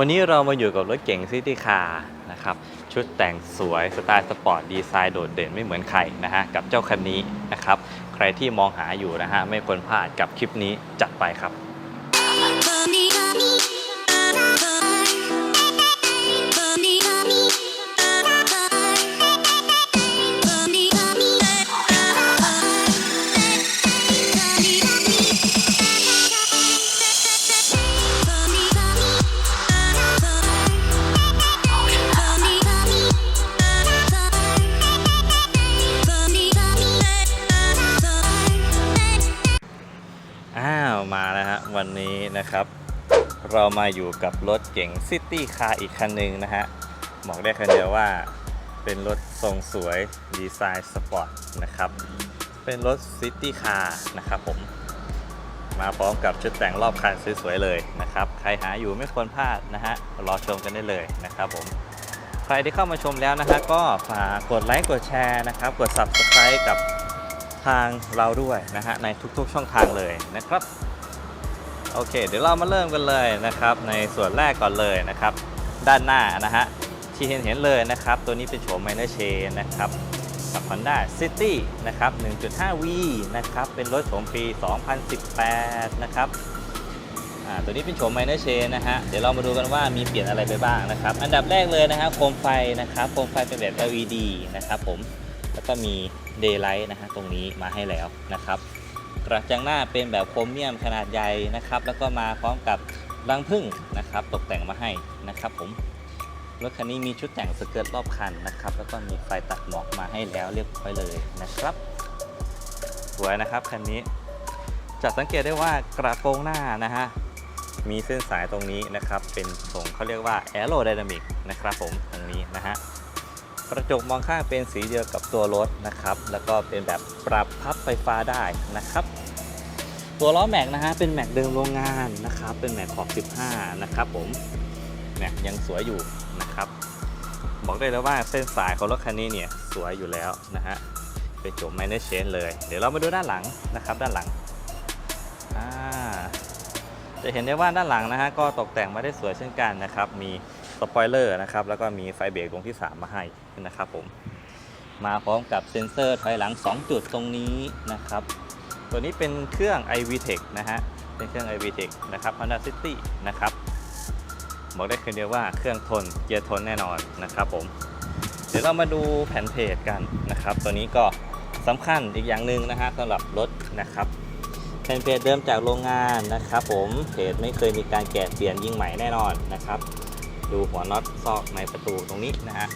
วันนี้เรามาอยู่กับรถเก่งซิตี้คาร์นะครับ ชุดแต่งสวยสไตล์สปอร์ตดีไซน์โดดเด่นไม่เหมือนใครนะฮะ กับเจ้าคันนี้นะครับ ใครที่มองหาอยู่นะฮะ ไม่ควรพลาดกับคลิปนี้จัดไปครับ นะครับ เรามาอยู่กับรถเก๋งซิตี้คาร์อีกคันหนึ่งนะฮะบอกได้คันเดียวว่าเป็นรถทรงสวยดีไซน์สปอร์ตนะครับ เป็นรถซิตี้คาร์นะครับผม มาพร้อมกับชุดแต่งรอบคันสวยๆเลยนะครับ ใครหาอยู่ไม่ควรพลาดนะฮะ รอชมกันได้เลยนะครับผม ใครที่เข้ามาชมแล้วนะฮะก็ฝากกดไลค์กดแชร์นะครับ กด Subscribe กับทางเราด้วยนะฮะในทุกๆช่องทางเลยนะครับ โอเค เดี๋ยวเรามาเริ่มกันเลยนะครับ ในส่วนแรกก่อนเลยนะครับ ด้านหน้านะฮะที่เห็นเห็นเลยนะครับ ตัวนี้เป็นโฉม Minor Chain นะครับกับ Honda City นะครับ 1.5V นะครับ เป็นรถโฉมปี 2018 นะครับอ่าตัวนี้เป็นโฉม Minor Chain นะฮะ เดี๋ยวเรามาดูกันว่ามีเปลี่ยนอะไรไปบ้างนะครับ อันดับแรกเลยนะฮะโคมไฟนะครับ โคมไฟเป็นแบบ LED นะครับผม แล้วก็มี Daylight นะฮะตรงนี้มาให้แล้วนะครับ กระจังหน้าเป็นแบบโครเมียมขนาดใหญ่นะครับ แล้วก็มาพร้อมกับรังผึ้งนะครับ ตกแต่งมาให้นะครับผมรถคันนี้มีชุดแต่งสเกิร์ตรอบคันนะครับ แล้วก็มีไฟตัดหมอกมาให้แล้วเรียบร้อยเลยนะครับ สวยนะครับคันนี้จะสังเกตได้ว่ากระโปรงหน้านะฮะมีเส้นสายตรงนี้นะครับ เป็นทรงเขาเรียกว่า aerodynamic นะครับผมตรงนี้นะฮะกระจกมองข้างเป็นสีเดียวกับตัวรถนะครับ แล้วก็เป็นแบบปรับพับไฟฟ้าได้นะครับ ตัวล้อแม็กนะฮะเป็นแม็กเดิมโรงงานนะครับ เป็นแม็กขอบ 15 นะครับผมแม็กยังสวยอยู่นะครับ บอกได้เลยว่าเส้นสายของรถคันนี้เนี่ยสวยอยู่แล้วนะฮะเป็นโฉมไมเนอร์เชนเลย เดี๋ยวเรามาดูด้านหลังนะครับ ด้านหลังจะเห็นได้ว่าด้านหลังนะฮะก็ตกแต่งมาได้สวยเช่นกันนะครับ มีสปอยเลอร์นะครับแล้วก็มีไฟเบรกตรงที่ 3 มาให้นะครับผมมาพร้อมกับเซ็นเซอร์ถอยหลัง 2 จุดตรงนี้นะครับ ตัวนี้เป็นเครื่อง iVTEC นะฮะ เป็นเครื่อง iVTEC นะครับ Honda City นะครับ บอกได้คืนเดียวว่าเครื่องทน เกียร์ทนแน่นอนนะครับผม เดี๋ยวเรามาดูแผ่นเพจกันนะครับ ตัวนี้ก็สำคัญอีกอย่างหนึ่งนะฮะสำหรับรถนะครับแผ่นเพจเดิมจากโรงงานนะครับ ผมเพจไม่เคยมีการแกะเปลี่ยนยิงใหม่แน่นอนนะครับ ดูหัวน็อตซอกในประตูตรงนี้นะฮะ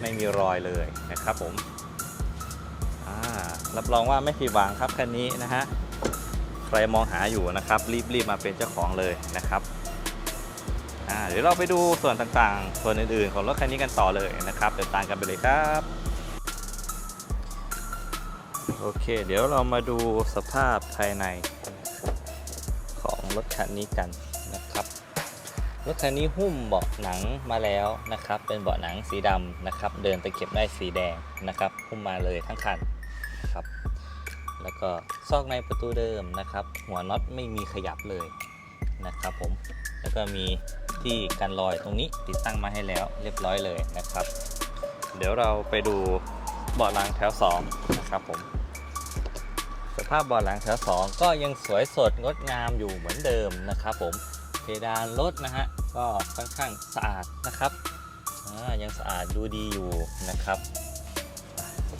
ไม่มีรอยเลยนะครับผม รับรองว่าไม่ผิดหวังครับคันนี้นะฮะใครมองหาอยู่นะครับ รีบๆมาเป็นเจ้าของเลยนะครับอาเดี๋ยวเราไปดูส่วนต่างๆ ส่วนอื่นๆ ของรถคันนี้กันต่อเลยนะครับเดินตามกันไปเลยครับโอเค เดี๋ยวเรามาดูสภาพภายในของรถคันนี้กันนะครับ รถคันนี้หุ้มเบาะหนังมาแล้วนะครับ เป็นเบาะหนังสีดำนะครับ เดินตะเข็บได้สีแดงนะครับ หุ้มมาเลยทั้งคัน นะครับ แล้วก็ซอกในประตูเดิมนะครับ หัวน็อตไม่มีขยับเลยนะครับผม แล้วก็มีที่กันรอยตรงนี้ติดตั้งมาให้แล้วเรียบร้อยเลยนะครับ เดี๋ยวเราไปดูเบาะหลังแถว2นะครับผมสภาพเบาะหลังแถว2ก็ยังสวยสดงดงามอยู่เหมือนเดิมนะครับผมเพดานรถนะฮะก็ค่อนข้างสะอาดนะครับยังสะอาดดูดีอยู่นะครับ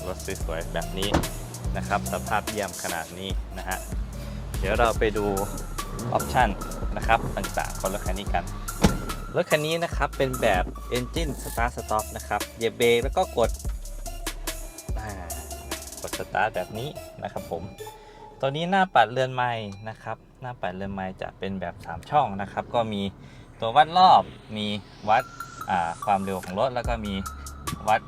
รถสวยๆแบบนี้นะครับ สภาพเยี่ยมขนาดนี้นะฮะ เดี๋ยวเราไปดูออปชันนะครับต่างๆของรถคันนี้กัน รถคันนี้นะครับเป็นแบบ Engine Start Stop นะครับเหยียบเบรกแล้วก็กดกดสตาร์ทแบบนี้นะครับผม ตัวนี้หน้าปัดเรือนไม้นะครับ หน้าปัดเรือนไม้จะเป็นแบบ 3 ช่องนะครับ ก็มีตัววัดรอบ มีวัดความเร็วของรถ แล้วก็มีวัด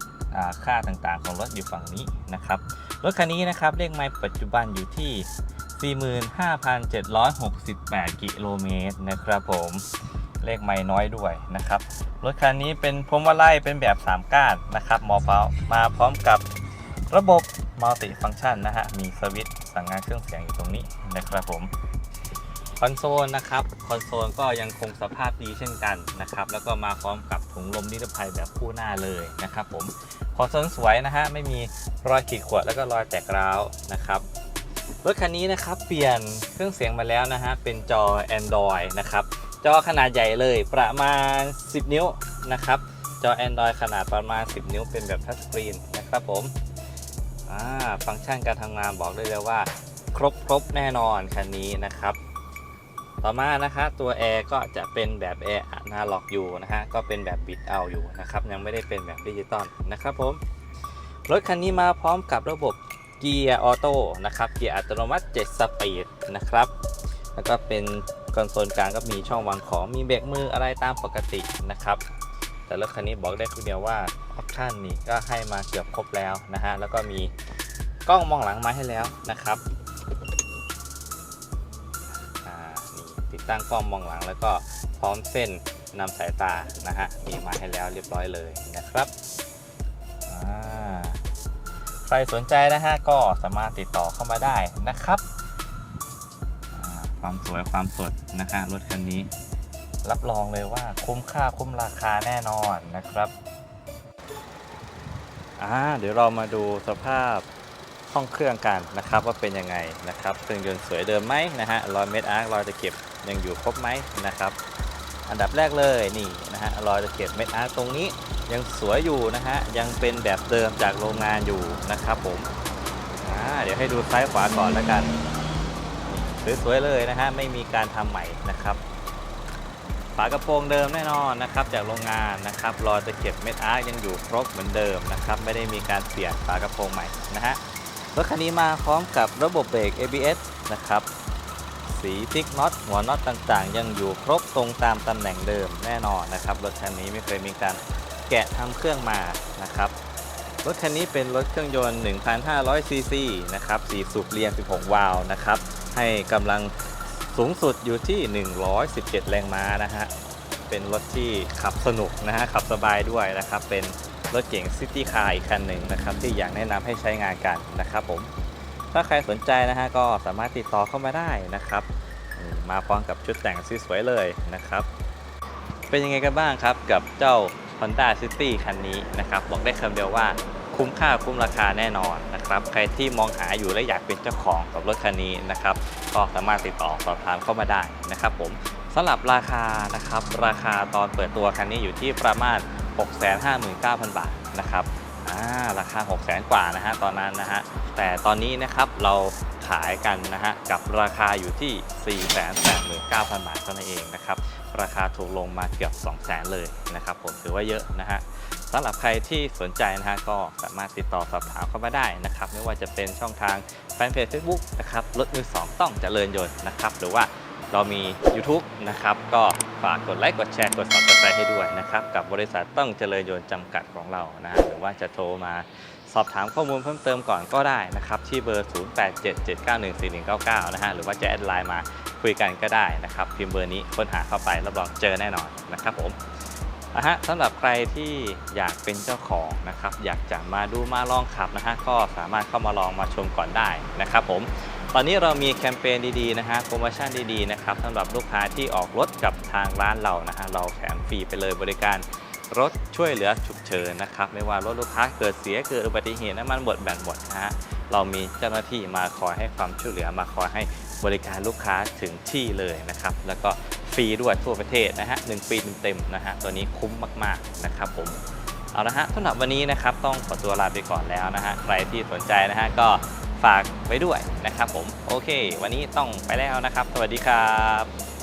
ค่าต่างๆ ของรถอยู่ฝั่งนี้นะครับรถคันนี้นะครับเลขไม้ปัจจุบันอยู่ที่ 45,768 กิโลเมตรนะครับผมเลขไม้น้อยด้วยนะครับรถคันนี้เป็นพวงมาลัยเป็นแบบ 3 ก้านนะครับมอเปามาพร้อมกับระบบมัลติฟัง c t ชันนะฮะมีสวิตช์สั่งงานเครื่องเสียงอยู่ตรงนี้นะครับผม คอนโซลนะครับคอนโซลก็ยังคงสภาพดีเช่นกันนะครับแล้วก็มาพร้อมกับถุงลมนิรภัยแบบคู่หน้าเลยนะครับผมคอนโซลสวยนะฮะไม่มีรอยขีดข่วนแล้วก็รอยแตกร้าวนะครับรถคันนี้นะครับเปลี่ยนเครื่องเสียงมาแล้วนะฮะเป็นจอ Android นะครับจอขนาดใหญ่เลยประมาณ 10 นิ้วนะครับจอ Android ขนาดประมาณ 10 นิ้วเป็นแบบทัชสกรีนนะครับผมฟังก์ชันการทำงานบอกได้เลยว่า ครบครบแน่นอนคันนี้นะครับ ต่อมานะคะตัวแอร์ก็จะเป็นแบบแอร์อนาล็อกอยู่นะฮะก็เป็นแบบปิดเอาอยู่นะครับยังไม่ได้เป็นแบบดิจิตอลนะครับผมรถคันนี้มาพร้อมกับระบบเกียร์ออโต้นะครับเกียร์อัตโนมัติ 7 สปีดนะครับแล้วก็เป็นคอนโซลกลางก็มีช่องวางของมีเบรกมืออะไรตามปกตินะครับ แต่รถคันนี้บอกได้คนเดียวว่าออปชั่นนี่ก็ให้มาเกือบครบแล้วนะฮะแล้วก็มีกล้องมองหลังมาให้แล้วนะครับ ติดตั้งกล้องมองหลัง แล้วก็พร้อมเส้นนำสายตานะฮะมีมาให้แล้วเรียบร้อยเลยนะครับใครสนใจนะฮะก็สามารถติดต่อเข้ามาได้นะครับความสวยความสดนะฮะรถคันนี้ รับรองเลยว่าคุ้มค่าคุ้มราคาแน่นอนนะครับอ่าเดี๋ยวเรามาดูสภาพห้องเครื่องกันนะครับว่าเป็นยังไงนะครับเครื่องยนต์สวยเดิมไหมนะฮะรอยเม็ดอาร์ครอยตะเก็บ ยังอยู่ครบไหมนะครับ อันดับแรกเลยนี่นะฮะรอยตะเก็บเม็ดอาร์ตรงนี้ยังสวยอยู่นะฮะยังเป็นแบบเดิมจากโรงงานอยู่นะครับผมอ่าเดี๋ยวให้ดูซ้ายขวาก่อนแล้วกันสวยๆเลยนะฮะไม่มีการทำใหม่นะครับฝากระโปรงเดิมแน่นอนนะครับจากโรงงานนะครับรอยตะเก็บเม็ดอาร์ยังอยู่ครบเหมือนเดิมนะครับไม่ได้มีการเปลี่ยนฝากระโปรงใหม่นะฮะรถคันนี้มาพร้อมกับระบบเบรก ABS นะครับ สีติ๊กน็อตหัวน็อตต่างๆ ยังอยู่ครบตรงตามตำแหน่งเดิมแน่นอนนะครับรถคันนี้ไม่เคยมีการแกะทำเครื่องมานะครับรถคันนี้เป็นรถเครื่องยนต์ 1,500 ซีซีนะครับ4สูบเรียง 16 วาล์วนะครับ ให้กำลังสูงสุดอยู่ที่ 117 แรงม้านะฮะ เป็นรถที่ขับสนุกนะฮะ ขับสบายด้วยนะครับ เป็นรถเก๋งซิตี้คาร์อีกคันหนึ่งนะครับ ที่อยากแนะนำให้ใช้งานกันนะครับผม ถ้าใครสนใจนะฮะก็สามารถติดต่อเข้ามาได้นะครับมมาพร้อมกับชุดแต่งสวยๆเลยนะครับ เป็นยังไงกันบ้างครับกับเจ้า Honda City คันนี้นะครับ บอกได้คำเดียวว่าคุ้มค่าคุ้มราคาแน่นอนนะครับ ใครที่มองหาอยู่และอยากเป็นเจ้าของกับรถคันนี้นะครับ ก็สามารถติดต่อสอบถามเข้ามาได้นะครับ ผมสำหรับราคานะครับ ราคาตอนเปิดตัวคันนี้อยู่ที่ประมาณ 659,000 บาทนะครับาราคา 600,000กว่านะฮะตอนนั้นนะฮะแต่ตอนนี้นะครับเราขายกันนะฮะกับราคาอยู่ที่ 489,000 บาทเท่านั้นเองนะครับราคาถูกลงมาเกือบ 2 0 0 0 0 0เลยนะครับผมถือว่าเยอะนะฮะสำหรับใครที่สนใจนะฮะก็สามารถติดต่อสอบถามเข้ามาได้นะครับไม่ว่าจะเป็นช่องทางแฟนเพจ Facebook นะครับรถมือสองต้องเจริญยนต์นะครับหรือว่า เรามี YouTube นะครับ ก็ฝากกดไลค์ กดแชร์ กด subscribe ให้ด้วยนะครับ กับบริษัทต้องเจริญยนต์จำกัดของเรานะฮะหรือว่าจะโทรมาสอบถามข้อมูลเพิ่มเติมก่อนก็ได้นะครับ ที่เบอร์ 0877914199 นะฮะ หรือว่าจะแอดไลน์มาคุยกันก็ได้นะครับ พิมพ์เบอร์นี้ค้นหาเข้าไปรับรองเจอแน่นอนนะครับผมนะฮะสำหรับใครที่อยากเป็นเจ้าของนะครับ อยากจะมาดูมาลองขับนะฮะก็สามารถเข้ามาลองมาชมก่อนได้นะครับผม ตอนนี้เรามีแคมเปญดีๆนะฮะโปรโมชั่นดีๆนะครับสำหรับลูกค้าที่ออกรถกับทางร้านเรานะฮะเราแถมฟรีไปเลยบริการรถช่วยเหลือฉุกเฉินนะครับ ไม่ว่ารถลูกค้าเกิดเสียเกิดอุบัติเหตุน้ำมันหมดแบตหมดนะฮะเรามีเจ้าหน้าที่มาคอยให้ความช่วยเหลือมาคอยให้บริการลูกค้าถึงที่เลยนะครับ แล้วก็ฟรีด้วยทั่วประเทศนะฮะหนึ่งปีเต็มๆนะฮะตัวนี้คุ้มมากๆนะครับผมเอาละฮะสำหรับวันนี้นะครับต้องขอตัวลาไปก่อนแล้วนะฮะใครที่สนใจนะฮะก็ ฝากไว้ด้วยนะครับผม โอเค วันนี้ต้องไปแล้วนะครับ สวัสดีครับ